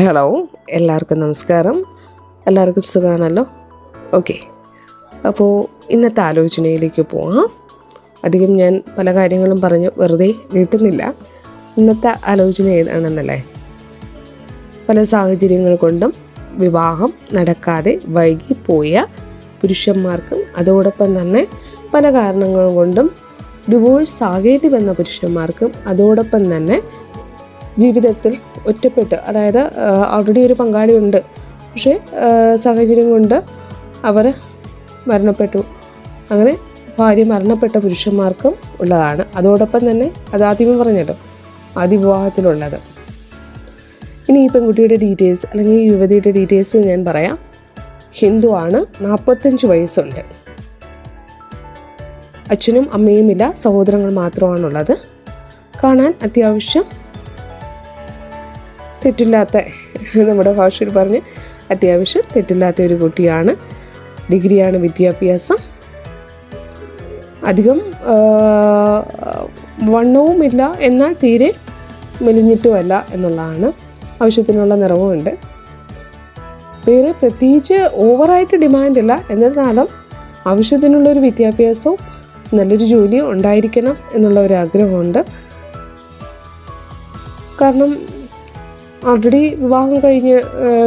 Hello എല്ലാവർക്കും നമസ്കാരം. എല്ലാവർക്കും സുഖമാണല്ലോ ഓക്കെ. അപ്പോൾ ഇന്നത്തെ ആലോചനയിലേക്ക് പോകാം അധികം ഞാൻ പല കാര്യങ്ങളും പറഞ്ഞ് വെറുതെ നീട്ടുന്നില്ല. ഇന്നത്തെ ആലോചന ഏതാണെന്നല്ലേ? പല സാഹചര്യങ്ങൾ കൊണ്ടും വിവാഹം നടക്കാതെ വൈകിപ്പോയ പുരുഷന്മാർക്കും അതോടൊപ്പം തന്നെ പല കാരണങ്ങൾ കൊണ്ടും ഡിവോഴ്സ് ആകേണ്ടി വന്ന പുരുഷന്മാർക്കും അതോടൊപ്പം തന്നെ ജീവിതത്തിൽ ഒറ്റപ്പെട്ട് അതായത് ഓൾറെഡി ഒരു പങ്കാളി ഉണ്ട് പക്ഷേ സാഹചര്യം കൊണ്ട് അവർ മരണപ്പെട്ടു. അങ്ങനെ ഭാര്യ മരണപ്പെട്ട പുരുഷന്മാർക്കും ഉള്ളതാണ്. അതോടൊപ്പം തന്നെ അത് ആദ്യമേ പറഞ്ഞല്ലോ ആദ്യ വിവാഹത്തിലുള്ളത് ഇനി ഈ പെൺകുട്ടിയുടെ ഡീറ്റെയിൽസ് അല്ലെങ്കിൽ യുവതിയുടെ ഡീറ്റെയിൽസ് ഞാൻ പറയാം. ഹിന്ദു ആണ് നാൽപ്പത്തഞ്ച് വയസ്സുണ്ട്. അച്ഛനും അമ്മയുമില്ല സഹോദരങ്ങൾ മാത്രമാണുള്ളത്. കാണാൻ അത്യാവശ്യം തെറ്റില്ലാത്ത നമ്മുടെ ഭാഷയിൽ പറഞ്ഞ് അത്യാവശ്യം തെറ്റില്ലാത്ത ഒരു കുട്ടിയാണ്. ഡിഗ്രിയാണ് വിദ്യാഭ്യാസം. അധികം വണ്ണവുമില്ല. എന്നാൽ തീരെ മെലിഞ്ഞിട്ടുമല്ല എന്നുള്ളതാണ് ആവശ്യത്തിനുള്ള നിറവുമുണ്ട്. വേറെ പ്രത്യേകിച്ച് ഓവറായിട്ട് ഡിമാൻഡില്ല. എന്നിരുന്നാലും ആവശ്യത്തിനുള്ളൊരു വിദ്യാഭ്യാസവും നല്ലൊരു ജോലിയും ഉണ്ടായിരിക്കണം എന്നുള്ള ഒരു ആഗ്രഹമുണ്ട് കാരണം ഓൾറെഡി വിവാഹം കഴിഞ്ഞ്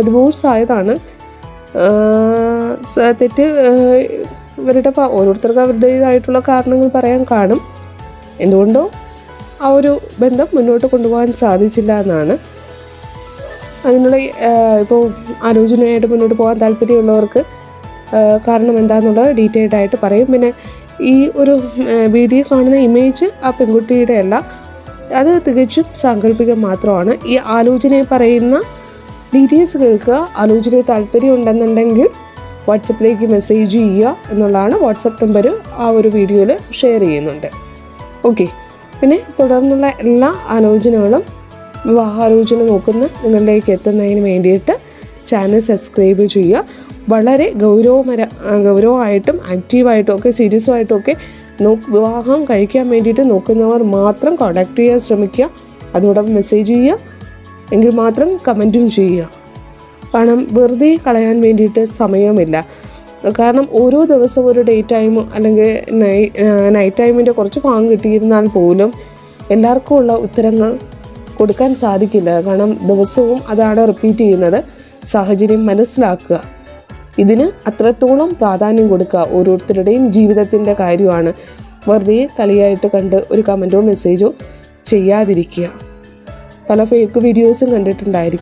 ഡിവോഴ്സ് ആയതാണ്. തെറ്റ് ഇവരുടെ ഓരോരുത്തർക്കും അവരുടേതായിട്ടുള്ള കാരണങ്ങൾ പറയാൻ കാണും. എന്തുകൊണ്ടോ ആ ഒരു ബന്ധം മുന്നോട്ട് കൊണ്ടുപോകാൻ സാധിച്ചില്ല എന്നാണ്. അതിനുള്ള ഇപ്പോൾ ആലോചനയായിട്ട് മുന്നോട്ട് പോകാൻ താല്പര്യമുള്ളവർക്ക് കാരണം എന്താണെന്നുള്ളത് ഡീറ്റെയിൽഡ് ആയിട്ട് പറയും. പിന്നെ ഈ ഒരു വീഡിയോ കാണുന്ന ഇമേജ് ആ പെൺകുട്ടിയുടെ അല്ല അത് തികച്ചും സാങ്കല്പികം മാത്രമാണ്. ഈ ആലോചനയെ പറയുന്ന ഡീറ്റെയിൽസ് കേൾക്കുക ആലോചനയിൽ താല്പര്യം ഉണ്ടെന്നുണ്ടെങ്കിൽ വാട്സപ്പിലേക്ക് മെസ്സേജ് ചെയ്യുക എന്നുള്ളതാണ് വാട്സപ്പ് നമ്പർ ആ ഒരു വീഡിയോയിൽ ഷെയർ ചെയ്യുന്നുണ്ട്. ഓക്കെ പിന്നെ തുടർന്നുള്ള എല്ലാ ആലോചനകളും വിവാഹാലോചന നോക്കുന്ന നിങ്ങളിലേക്ക് എത്തുന്നതിന് വേണ്ടിയിട്ട് ചാനൽ സബ്സ്ക്രൈബ് ചെയ്യുക. വളരെ ഗൗരവമര ഗൗരവമായിട്ടും ആക്റ്റീവായിട്ടും ഒക്കെ സീരിയസുമായിട്ടും ഒക്കെ വിവാഹം കഴിക്കാൻ വേണ്ടിയിട്ട് നോക്കുന്നവർ മാത്രം കോണ്ടാക്ട് ചെയ്യാൻ ശ്രമിക്കുക. അതോടൊപ്പം മെസ്സേജ് ചെയ്യുക. എങ്കിൽ മാത്രം കമന്റും ചെയ്യുക. കാരണം വെറുതെ കളയാൻ വേണ്ടിയിട്ട് സമയമില്ല. കാരണം ഓരോ ദിവസവും ഒരു ഡേ ടൈം അല്ലെങ്കിൽ നൈ നൈറ്റ് ടൈമിന്റെ കുറച്ച് ഭാഗം കിട്ടിയിരുന്നാൽ പോലും എല്ലാവർക്കും ഉള്ള ഉത്തരങ്ങൾ കൊടുക്കാൻ സാധിക്കില്ല. കാരണം ദിവസവും അതാണ് റിപ്പീറ്റ് ചെയ്യുന്നത്. സാഹചര്യം മനസ്സിലാക്കുക. ഇതിന് അത്രത്തോളം പ്രാധാന്യം കൊടുക്കുക ഓരോരുത്തരുടെയും ജീവിതത്തിന്റെ കാര്യമാണ്. വെറുതെ കളിയായിട്ട് കണ്ട് ഒരു കമന്റോ മെസ്സേജോ ചെയ്യാതിരിക്കുക. പല ഫേക്ക് വീഡിയോസും കണ്ടിട്ടുണ്ടായിരിക്കും.